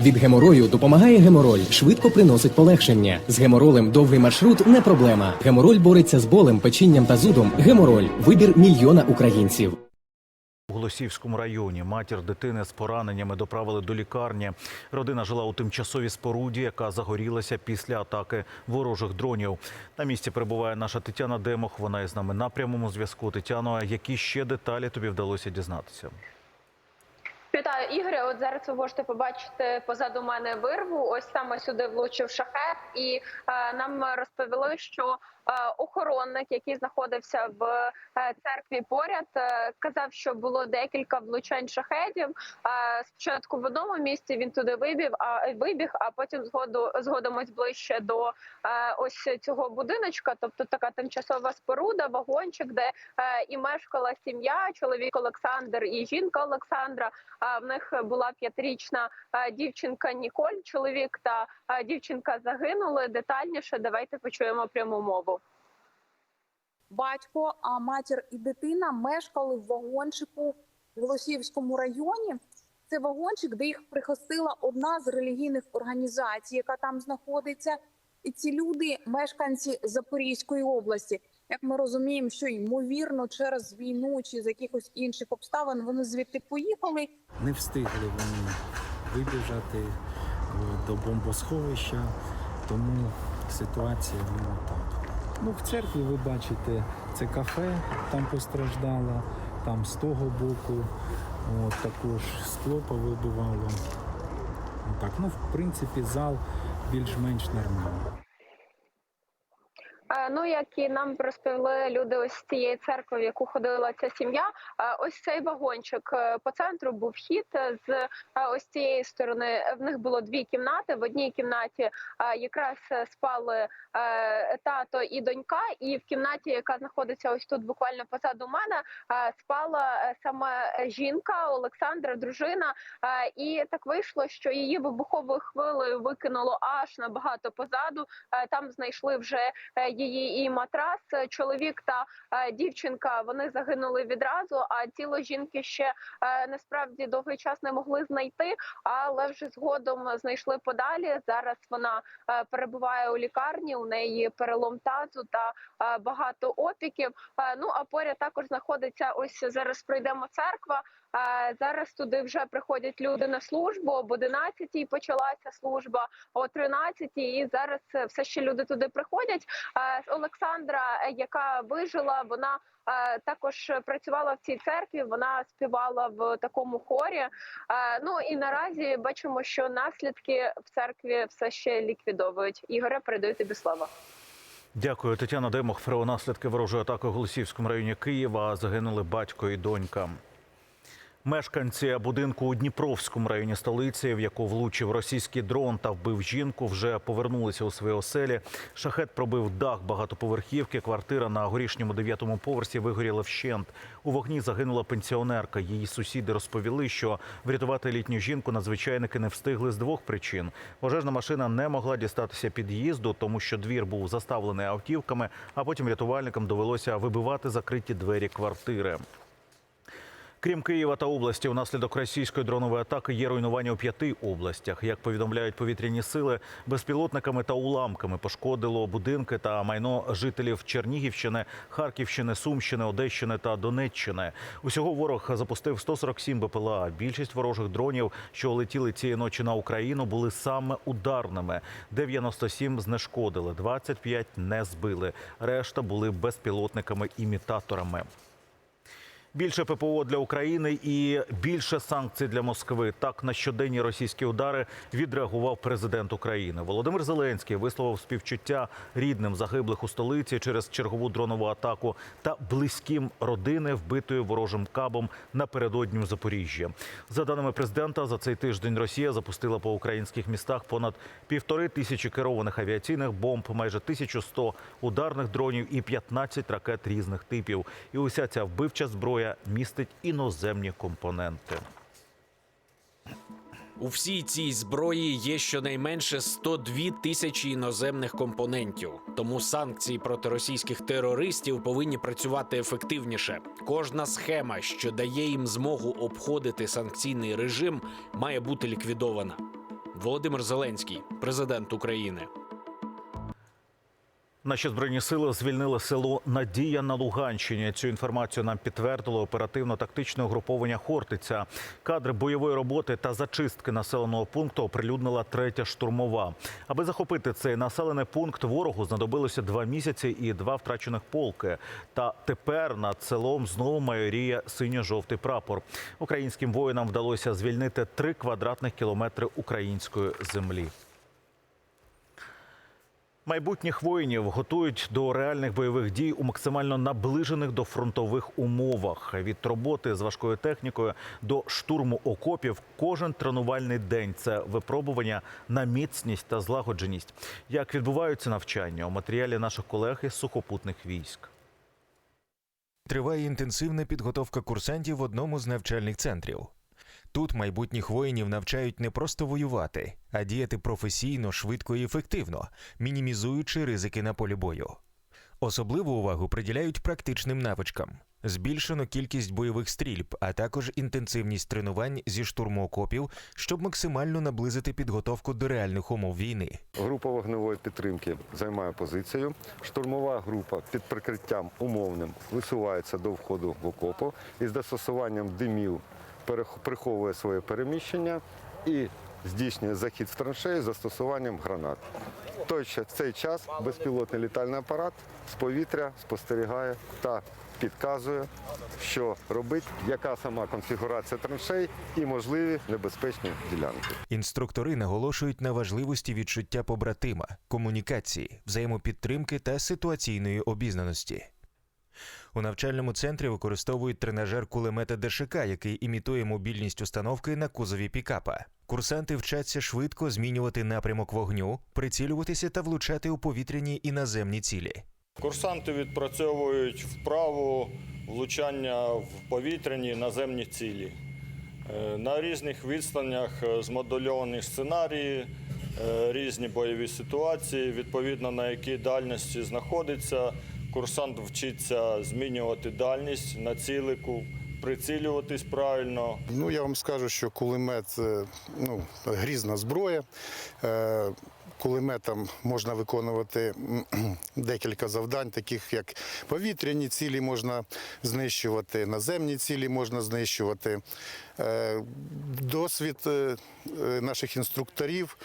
Від геморою допомагає гемороль, швидко приносить полегшення. З геморолем довгий маршрут не проблема. Гемороль бореться з болем, печінням та зудом. Гемороль вибір мільйона українців. У Голосіївському районі матір дитини з пораненнями доправили до лікарні. Родина жила у тимчасовій споруді, яка загорілася після атаки ворожих дронів. На місці перебуває наша Тетяна Демох. Вона із нами на прямому зв'язку. Тетяно, які ще деталі тобі вдалося дізнатися? Вітаю, Ігоре. От зараз ви можете побачити позаду мене вирву. Ось саме сюди влучив шахет, і е, нам розповіли, що охоронник, який знаходився в е, церкві поряд, е, казав, що було декілька влучань шахетів. Е, спочатку в одному місці він туди вибіг, а вибіг, а потім згоду згодом ось ближче до е, ось цього будиночка, тобто така тимчасова споруда, вагончик, де е, і мешкала сім'я, чоловік Олександр і жінка Олександра. А в них була п'ятирічна е, дівчинка Ніколь. Чоловік та е, дівчинка загинули. Детальніше давайте почуємо пряму мову. Батько, а матір і дитина мешкали в вагончику в Голосіївському районі. Це вагончик, де їх прихистила одна з релігійних організацій, яка там знаходиться. І ці люди мешканці Запорізької області. Як ми розуміємо, що ймовірно через війну чи з якихось інших обставин вони звідти поїхали. Не встигли вони вибіжати е, до бомбосховища, тому ситуація ну так. Ну, в церкві ви бачите, це кафе там постраждало, там з того боку от, також скло повибивало. Так, ну, в принципі, зал більш-менш нормальний. Ну, як і нам розповіли люди ось з цієї церкви, в яку ходила ця сім'я. е, Ось цей вагончик е, по центру був вхід е, з е, ось цієї сторони. В них було дві кімнати. В одній кімнаті якраз спали тато і донька, і в кімнаті, яка знаходиться ось тут, буквально позаду мене, спала саме жінка Олександра, дружина. І так вийшло, що її вибуховою хвилею викинуло аж набагато позаду. Там знайшли вже е, її і матрас. Е, Чоловік та е, дівчинка вони загинули відразу. А тіло жінки ще е, насправді довгий час не могли знайти, але вже згодом знайшли подалі. Зараз вона перебуває у лікарні. У неї перелом тазу та багато опіків. Ну а поряд також знаходиться ось зараз. Прийдемо церква. Зараз туди вже приходять люди на службу. Об 11-й почалася служба, о 13-й, і зараз е, все ще люди туди приходять. Олександра, е, яка вижила, вона е, також працювала в цій церкві. Вона співала в такому хорі. Ну і наразі бачимо, що наслідки в церкві все ще ліквідовують. Ігоре, передаю тобі слово. Дякую, Тетяна Демох. Про наслідки ворожої атаки у Голосіївському районі Києва загинули батько і донька. Мешканці будинку у Дніпровському районі столиці, в яку влучив російський дрон та вбив жінку, вже повернулися у свої оселі. Шахет пробив дах багатоповерхівки. Квартира на горішньому дев'ятому поверсі вигоріла вщент. У вогні загинула пенсіонерка. Її сусіди розповіли, що врятувати літню жінку надзвичайники не встигли з двох причин. Пожежна машина не могла дістатися під'їзду, тому що двір був заставлений автівками. А потім рятувальникам довелося вибивати закриті двері квартири. Крім Києва та області, унаслідок російської дронової атаки є руйнування у п'яти областях. Як повідомляють повітряні сили, безпілотниками та уламками пошкодило будинки та майно жителів Чернігівщини, Харківщини, Сумщини, Одещини та Донеччини. Усього ворог запустив 147 БПЛА. Більшість ворожих дронів, що летіли цієї ночі на Україну, були саме ударними. 97 знешкодили, 25 не збили. Решта були безпілотниками-імітаторами. Більше ППО для України і більше санкцій для Москви. Так на щоденні російські удари відреагував президент України. Володимир Зеленський висловив співчуття рідним загиблих у столиці через чергову дронову атаку та близьким родини, вбитої ворожим кабом напередодні у Запоріжжі. За даними президента, за цей тиждень Росія запустила по українських містах понад півтори тисячі керованих авіаційних бомб, майже 1100 ударних дронів і 15 ракет різних типів. І уся ця вбивча зброя містить іноземні компоненти. У всій цій зброї є щонайменше 102 тисячі іноземних компонентів. Тому санкції проти російських терористів повинні працювати ефективніше. Кожна схема, що дає їм змогу обходити санкційний режим, має бути ліквідована. Володимир Зеленський, президент України. Наші збройні сили звільнили село Надія на Луганщині. Цю інформацію нам підтвердило оперативно-тактичне угруповання Хортиця. Кадри бойової роботи та зачистки населеного пункту оприлюднила третя штурмова. Аби захопити цей населений пункт, ворогу знадобилося два місяці і два втрачених полки. Та тепер над селом знову майоріє синьо-жовтий прапор. Українським воїнам вдалося звільнити три квадратних кілометри української землі. Майбутніх воїнів готують до реальних бойових дій у максимально наближених до фронтових умовах. Від роботи з важкою технікою до штурму окопів кожен тренувальний день це випробування на міцність та злагодженість. Як відбуваються навчання у матеріалі наших колег із сухопутних військ. Триває інтенсивна підготовка курсантів в одному з навчальних центрів. Тут майбутніх воїнів навчають не просто воювати, а діяти професійно, швидко і ефективно, мінімізуючи ризики на полі бою. Особливу увагу приділяють практичним навичкам. Збільшено кількість бойових стрільб, а також інтенсивність тренувань зі штурму окопів, щоб максимально наблизити підготовку до реальних умов війни. Група вогневої підтримки займає позицію. Штурмова група під прикриттям умовним висувається до входу в окопу і з застосуванням димів приховує своє переміщення і здійснює захід в траншеї з застосуванням гранат. В той в цей час безпілотний літальний апарат з повітря спостерігає та підказує, що робить, яка сама конфігурація траншей і можливі небезпечні ділянки. Інструктори наголошують на важливості відчуття побратима, комунікації, взаємопідтримки та ситуаційної обізнаності. У навчальному центрі використовують тренажер кулемета ДШК, який імітує мобільність установки на кузові пікапа. Курсанти вчаться швидко змінювати напрямок вогню, прицілюватися та влучати у повітряні і наземні цілі. Курсанти відпрацьовують вправу влучання в повітряні наземні цілі. Е, На різних відстанях е, змодульовані сценарії, е, різні бойові ситуації, відповідно на якій дальності знаходиться. Курсант вчиться змінювати дальність на цілику, прицілюватись правильно. Ну, я вам скажу, що кулемет ну, грізна зброя. Кулеметом можна виконувати декілька завдань, таких як повітряні цілі можна знищувати, наземні цілі можна знищувати. Е, Досвід е, е, наших інструкторів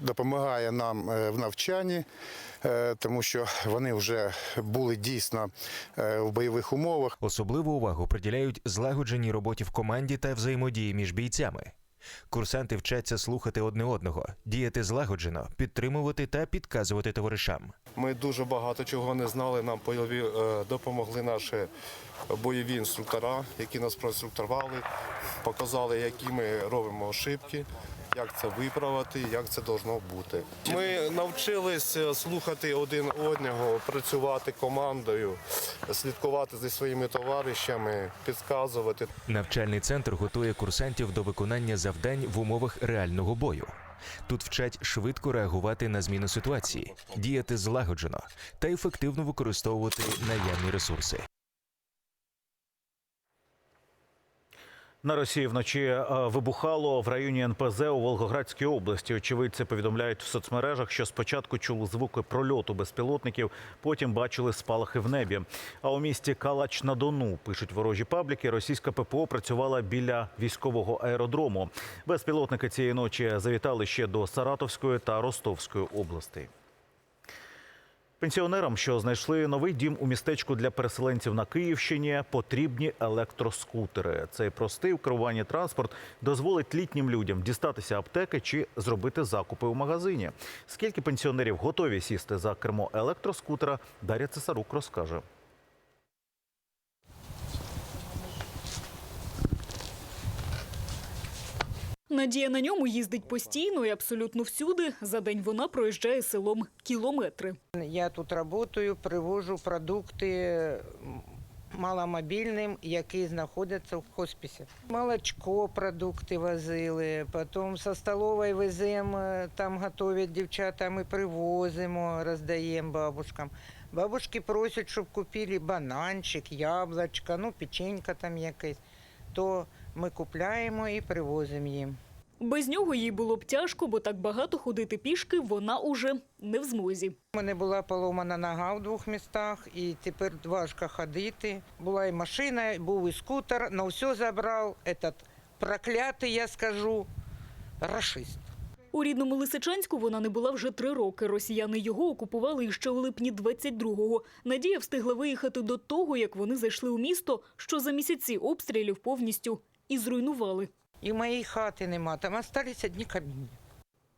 допомагає нам в навчанні, тому що вони вже були дійсно в бойових умовах. Особливу увагу приділяють злагодженій роботі в команді та взаємодії між бійцями. Курсанти вчаться слухати одне одного, діяти злагоджено, підтримувати та підказувати товаришам. Ми дуже багато чого не знали. Нам бойові е, допомогли наші бойові інструктора, які нас проінструктували, показали, які ми робимо ошибки, як це виправити, як це должно бути. Ми навчились е, слухати один одного, працювати командою, слідкувати зі своїми товаришами, підказувати. Навчальний центр готує курсантів до виконання завдань в умовах реального бою. Тут вчать швидко реагувати на зміну ситуації, діяти злагоджено та ефективно використовувати наявні ресурси. На Росії вночі е, вибухало в районі НПЗ у Волгоградській області. Очевидці повідомляють в соцмережах, що спочатку чули звуки прольоту безпілотників, потім бачили спалахи в небі. А у місті Калач на Дону пишуть ворожі пабліки. Російська ППО працювала біля військового аеродрому. Безпілотники цієї ночі завітали ще до Саратовської та Ростовської областей. Пенсіонерам, що знайшли новий дім у містечку для переселенців на Київщині, потрібні електроскутери. Цей простий в керуванні транспорт дозволить літнім людям дістатися аптеки чи зробити закупи у магазині. Скільки пенсіонерів готові сісти за кермо електроскутера, Дар'я Цесарук розкаже. Надія на ньому їздить постійно і абсолютно всюди. За день вона проїжджає селом кілометри. Я тут працюю, привожу продукти маломобільним, які знаходяться в хосписі. Молочко, продукти возили, потім со столової веземо, там готують дівчата, ми привозимо, роздаємо бабушкам. Бабушки просять, щоб купили бананчик, яблучко, ну, печенька там якесь. То ми купляємо і привозимо їм. Без нього їй було б тяжко, бо так багато ходити пішки вона уже не в змозі. У мене була поломана нога в двох містах, і тепер важко ходити. Була і машина, був і скутер, але все забрав этот проклятий, я скажу, рашист. У рідному Лисичанську вона не була вже три роки. Росіяни його окупували іще у липні 22-го. Надія встигла виїхати до того, як вони зайшли у місто, що за місяці обстрілів повністю і зруйнували. І моєї хати нема, там залишилися одні каміння.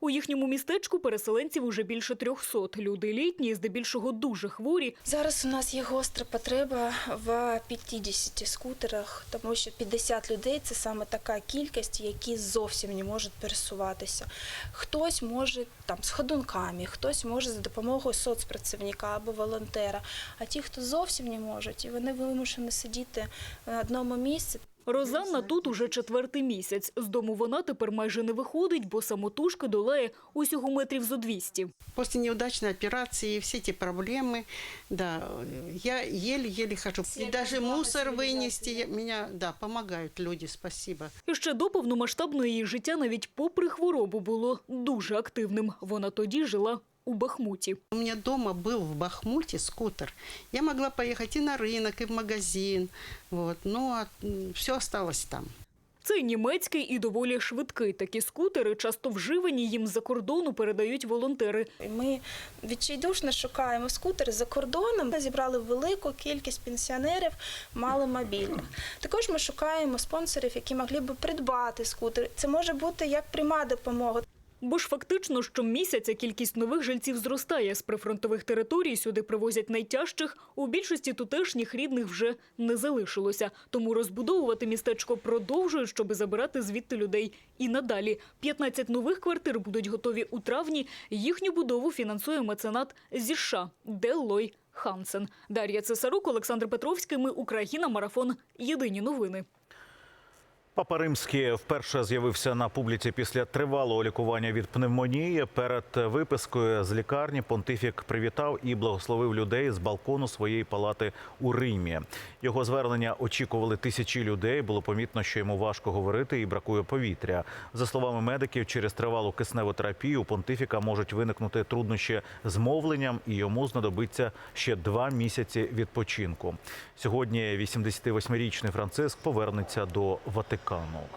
У їхньому містечку переселенців уже більше трьохсот. Люди літні, здебільшого дуже хворі. Зараз у нас є гостра потреба в 50 скутерах, тому що 50 людей це саме така кількість, які зовсім не можуть пересуватися. Хтось може там з ходунками, хтось може за допомогою соцпрацівника або волонтера. А ті, хто зовсім не можуть, і вони вимушені сидіти на одному місці. Розанна тут уже четвертий місяць. З дому вона тепер майже не виходить, бо самотужки долає усього метрів зо 200. После неудачной операции все эти проблемы, да, я еле-еле хожу. И даже мусор вынести, я- меня, да, помогают люди, спасибо. І ще до повномасштабного її життя навіть попри хворобу було дуже активним. Вона тоді жила у Бахмуті. У меня дома был в Бахмуте скутер. Я могла поехать и на рынок, и в магазин, вот, но все осталось там. Це німецький і доволі швидкий. Такі скутери, часто вживані їм з-за кордону, передають волонтери. Ми відчайдушно шукаємо скутери за кордоном. Ми зібрали велику кількість пенсіонерів маломобільних. Також ми шукаємо спонсорів, які могли б придбати скутер. Це може бути як пряма допомога. Бо ж фактично щомісяця кількість нових жильців зростає. З прифронтових територій сюди привозять найтяжчих. У більшості тутешніх рідних вже не залишилося. Тому розбудовувати містечко продовжують, щоби забирати звідти людей. І надалі 15 нових квартир будуть готові у травні. Їхню будову фінансує меценат зі США Деллой Хансен. Дар'я Цесарук, Олександр Петровський. Ми Україна. Марафон. Єдині новини. Папа Римський вперше з'явився на публіці після тривалого лікування від пневмонії. Перед випискою з лікарні понтифік привітав і благословив людей з балкону своєї палати у Римі. Його звернення очікували тисячі людей. Було помітно, що йому важко говорити і бракує повітря. За словами медиків, через тривалу кисневу терапію понтифіка можуть виникнути труднощі з мовленням, і йому знадобиться ще два місяці відпочинку. Сьогодні 88-річний Франциск повернеться до Ватикану. カーの